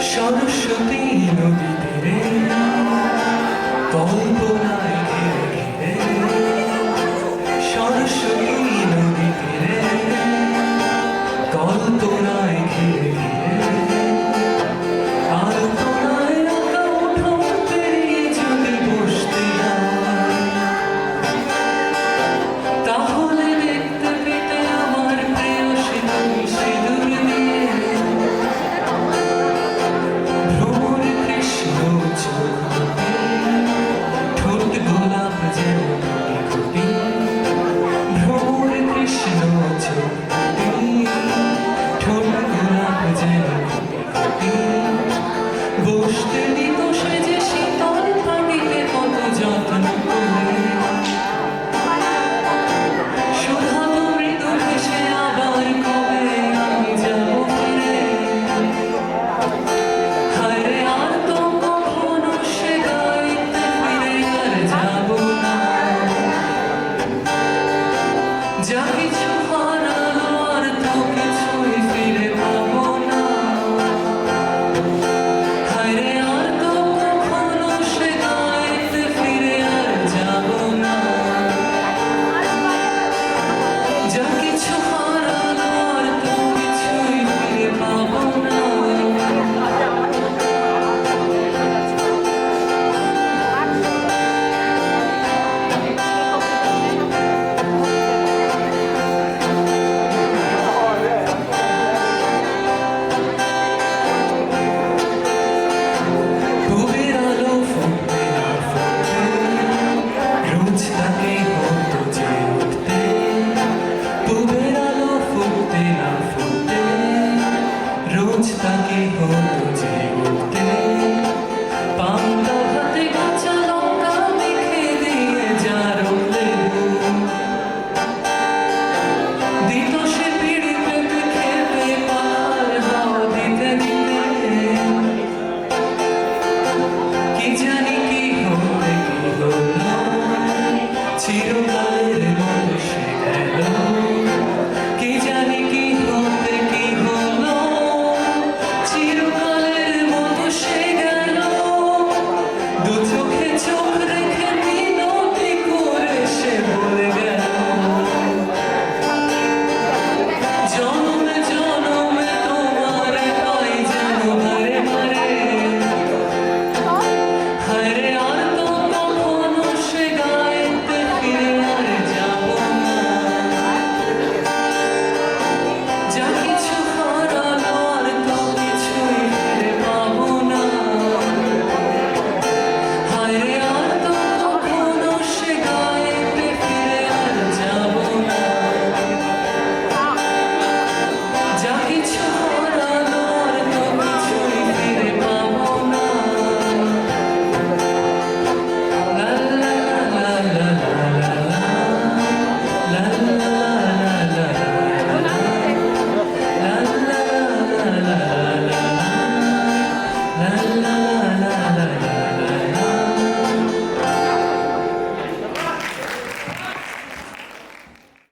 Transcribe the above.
সরস্বতী নদী তীরে কল্পনায় ঘিরে। সরস্বতী light.